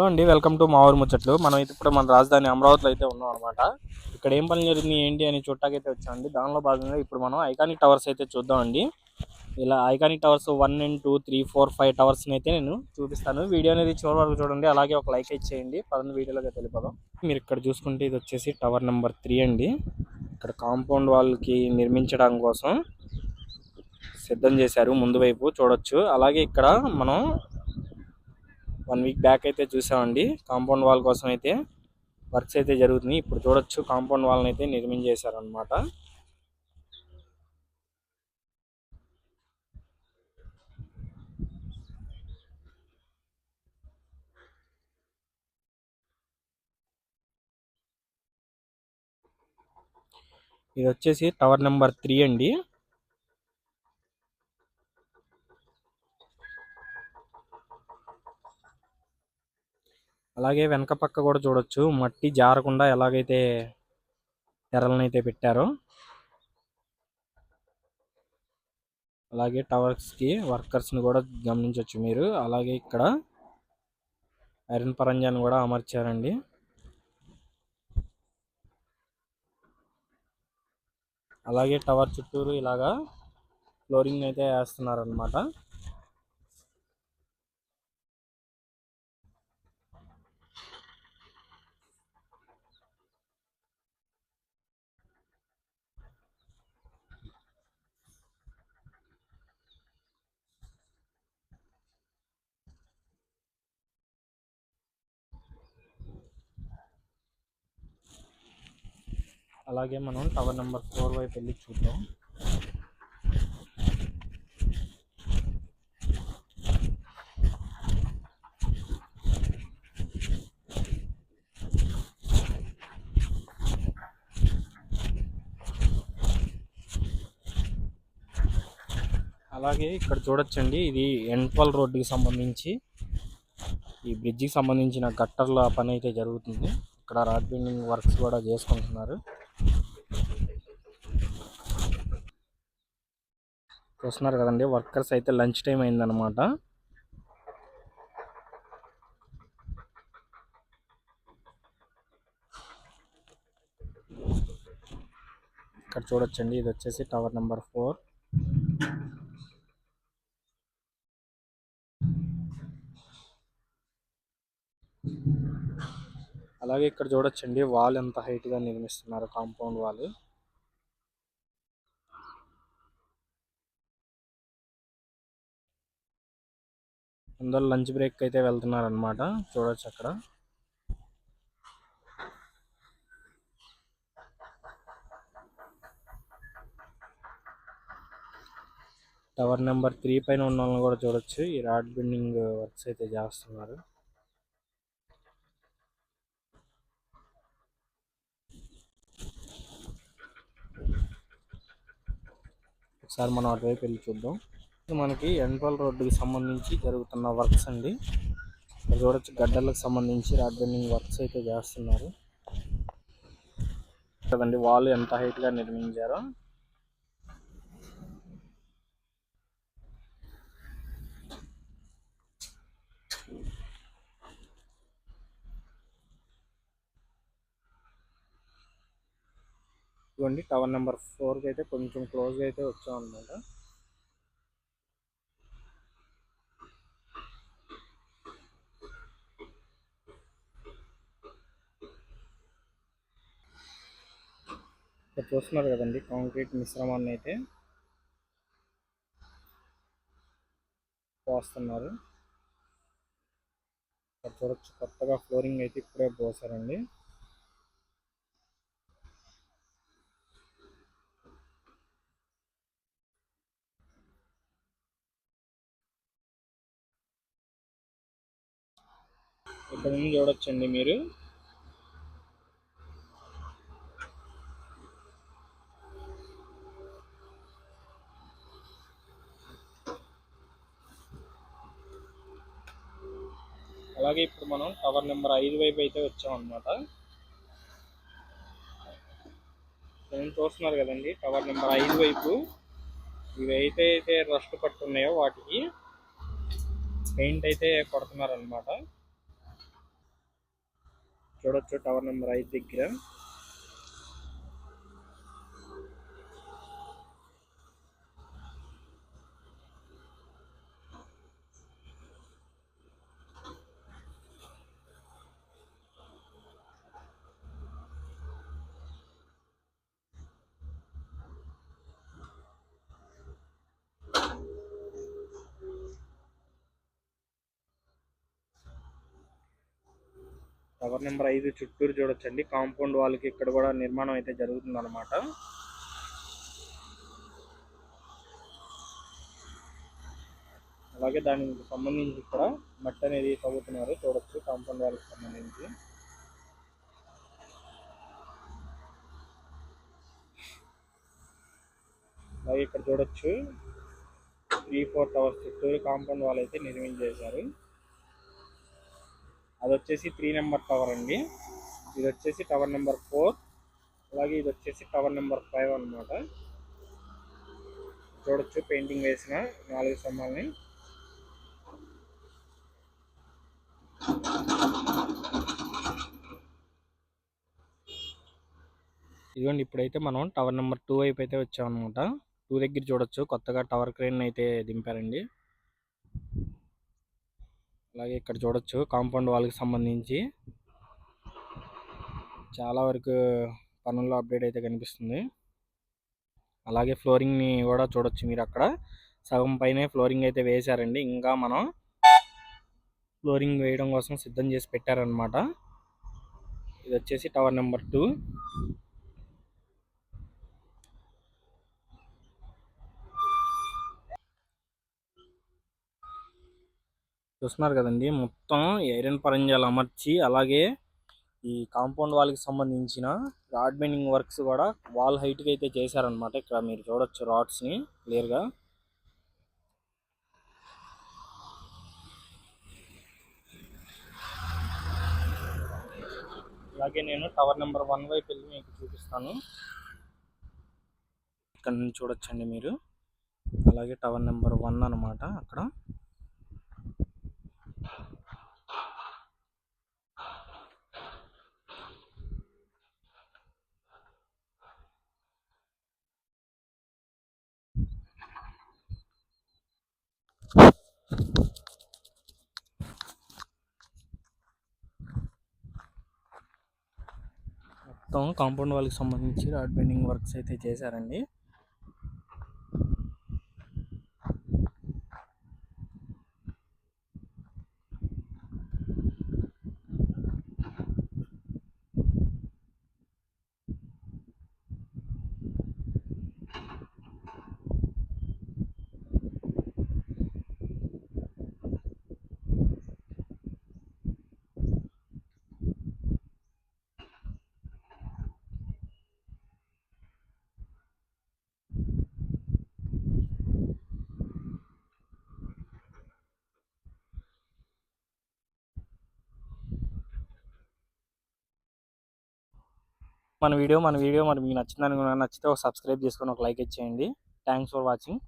Hello అండి welcome to Maavooru ముచ్చట్లు. మనం అయితే ఇప్పుడు మన రాజధాని అమరావతిలో అయితే ఉన్నాం అనమాట ఇక్కడ ఏం పని జరుగుతుంది ఏంటి అని చూడటానికి వచ్చామండి దానిలో భాగంగా ఇప్పుడు మనం ఐకానిక్ టవర్స్ అయితే చూద్దామండి ఇలా iconic towers one and two three four five towers అయితే నేను చూపిస్తాను. వీడియో అనేది చివరి వరకు చూడండి అలాగే ఒక లైక్ ఇచ్చేయండి పదండి వీడియోలోకి తెలిపదాం మీరు ఇక్కడ చూసుకుంటే ఇది వచ్చేసి టవర్ నెంబర్ త్రీ అండి. ఇక్కడ కాంపౌండ్ వాళ్ళకి నిర్మించడం కోసం సిద్ధం చేశారు ముందు వైపు చూడొచ్చు. అలాగే ఇక్కడ మనం వన్ వీక్ బ్యాక్ అయితే చూసామండి. కాంపౌండ్ వాల్ కోసం అయితే వర్క్స్ అయితే జరుగుతున్నాయి. ఇప్పుడు చూడొచ్చు కాంపౌండ్ వాల్ని అయితే నిర్మించేశారనమాట ఇది వచ్చేసి టవర్ నెంబర్ త్రీ అండి. అలాగే వెనక పక్క కూడా చూడొచ్చు. మట్టి జారకుండా ఎలాగైతే తెరలనైతే అయితే పెట్టారో అలాగే టవర్స్కి కూడా గమనించవచ్చు మీరు. అలాగే ఇక్కడ ఐరన్ పరంజాన్ని కూడా అమర్చారండి. అలాగే టవర్ చుట్టూరు ఇలాగా ఫ్లోరింగ్ అయితే వేస్తున్నారు అలాగే మనం టవర్ నెంబర్ ఫోర్ వైపు వెళ్ళి చూద్దాం. అలాగే ఇక్కడ చూడొచ్చండి ఇది ఎన్పల్ రోడ్డుకి సంబంధించి ఈ బ్రిడ్జికి సంబంధించిన గట్టర్ల పని అయితే జరుగుతుంది. ఇక్కడ రాడ్ బెండింగ్ వర్క్స్ కూడా చేసుకుంటున్నారు. చూస్తున్నారు కదండి. వర్కర్స్ అయితే లంచ్ టైం అయిందనమాట ఇక్కడ చూడొచ్చండి. ఇది వచ్చేసి టవర్ నెంబర్ ఫోర్. అలాగే ఇక్కడ చూడొచ్చండి. వాల్ ఎంత హైట్గా నిర్మిస్తున్నారు కాంపౌండ్ వాల్. అందరూ లంచ్ బ్రేక్ అయితే వెళ్తున్నారు అనమాట చూడొచ్చు అక్కడ. టవర్ నెంబర్ త్రీ పైన ఉన్న వాళ్ళని కూడా చూడొచ్చు. ఈ రాడ్ బిల్డింగ్ వర్క్స్ అయితే చేస్తున్నారు. ఒకసారి మనం అటువైపు వెళ్ళి చూద్దాం. మనకి ఎన్పల్ రోడ్డుకి సంబంధించి జరుగుతున్న వర్క్స్ అండి. ఇక్కడ చూడొచ్చు గడ్డలకు సంబంధించి రాడ్ బెండింగ్ వర్క్స్ అయితే చేస్తున్నారు. కదండి వాళ్ళు ఎంత హైట్గా నిర్మించారో. ఇదిగోండి టవర్ నెంబర్ ఫోర్కి అయితే కొంచెం క్లోజ్గా అయితే వచ్చాం అనమాట ఇక్కడ చూస్తున్నారు కదండి కాంక్రీట్ మిశ్రమాన్ని అయితే. పోస్తున్నారు. ఇక్కడ చూడొచ్చు కొత్తగా ఫ్లోరింగ్ అయితే ఇప్పుడే పోసారండి. ఇక్కడ నుంచి చూడొచ్చండి మీరు. అలాగే ఇప్పుడు మనం టవర్ నెంబర్ ఐదు వైపు అయితే వచ్చామన్నమాట. నేను చూస్తున్నారు కదండి టవర్ నెంబర్ ఐదు వైపు. ఇవి అయితే అయితే రస్ట్ పట్టున్నాయో వాటికి పెయింట్ అయితే కొడుతున్నారనమాట చూడొచ్చు టవర్ నెంబర్ ఐదు దగ్గర. టవర్ నెంబర్ ఐదు చుట్టూరు చూడొచ్చండి. కాంపౌండ్ వాళ్ళకి ఇక్కడ కూడా నిర్మాణం అయితే జరుగుతుంది అనమాట అలాగే దానికి సంబంధించి ఇక్కడ మట్టి అనేది తవ్వుతున్నారు. చూడొచ్చు కాంపౌండ్ వాళ్ళకి సంబంధించి. అలాగే ఇక్కడ చూడొచ్చు. త్రీ ఫోర్ టవర్స్ చుట్టూరు కాంపౌండ్ వాళ్ళు అయితే నిర్మించేశారు. అది వచ్చేసి త్రీ నెంబర్ టవర్ అండి. ఇది వచ్చేసి టవర్ నెంబర్ ఫోర్ అలాగే ఇది వచ్చేసి టవర్ నెంబర్ ఫైవ్ అనమాట చూడొచ్చు పెయింటింగ్ వేసిన నాలుగు స్తంభాలని. ఇదిగోండి ఇప్పుడైతే మనం టవర్ నెంబర్ టూ వైపు అయితే వచ్చామన్నమాట. టూ దగ్గర చూడొచ్చు కొత్తగా టవర్ క్రేన్ అయితే దింపారండి. అలాగే ఇక్కడ చూడొచ్చు కాంపౌండ్ వాళ్ళకి సంబంధించి. చాలా వరకు పనుల్లో అప్డేట్ అయితే కనిపిస్తుంది. అలాగే ఫ్లోరింగ్ని కూడా చూడొచ్చు మీరు అక్కడ. సగం పైనే ఫ్లోరింగ్ అయితే వేశారండి. ఇంకా మనం ఫ్లోరింగ్ వేయడం కోసం సిద్ధం చేసి పెట్టారనమాట ఇది వచ్చేసి టవర్ నెంబర్ టూ. చూస్తున్నారు కదండి. మొత్తం ఐరన్ పరంజాలు అమర్చి అలాగే ఈ కాంపౌండ్ వాళ్ళకి సంబంధించిన రాడ్ బెండింగ్ వర్క్స్ కూడా వాల్ హైట్కి అయితే చేశారనమాట ఇక్కడ మీరు చూడొచ్చు రాడ్స్ని క్లియర్గా అలాగే నేను టవర్ నెంబర్ వన్ వైపు వెళ్ళి మీకు చూపిస్తాను. ఇక్కడ నుంచి చూడొచ్చండి మీరు. అలాగే టవర్ నెంబర్ వన్ అనమాట అక్కడ. మొత్తం కాంపౌండ్ వాళ్ళకి సంబంధించి రాడ్ బెండింగ్ వర్క్స్ అయితే చేశారండి. మన వీడియో మన వీడియో మరి మీకు నచ్చిందని నచ్చితే ఒక సబ్స్క్రైబ్ చేసుకొని ఒక లైక్ ఇచ్చేయండి. Thanks for watching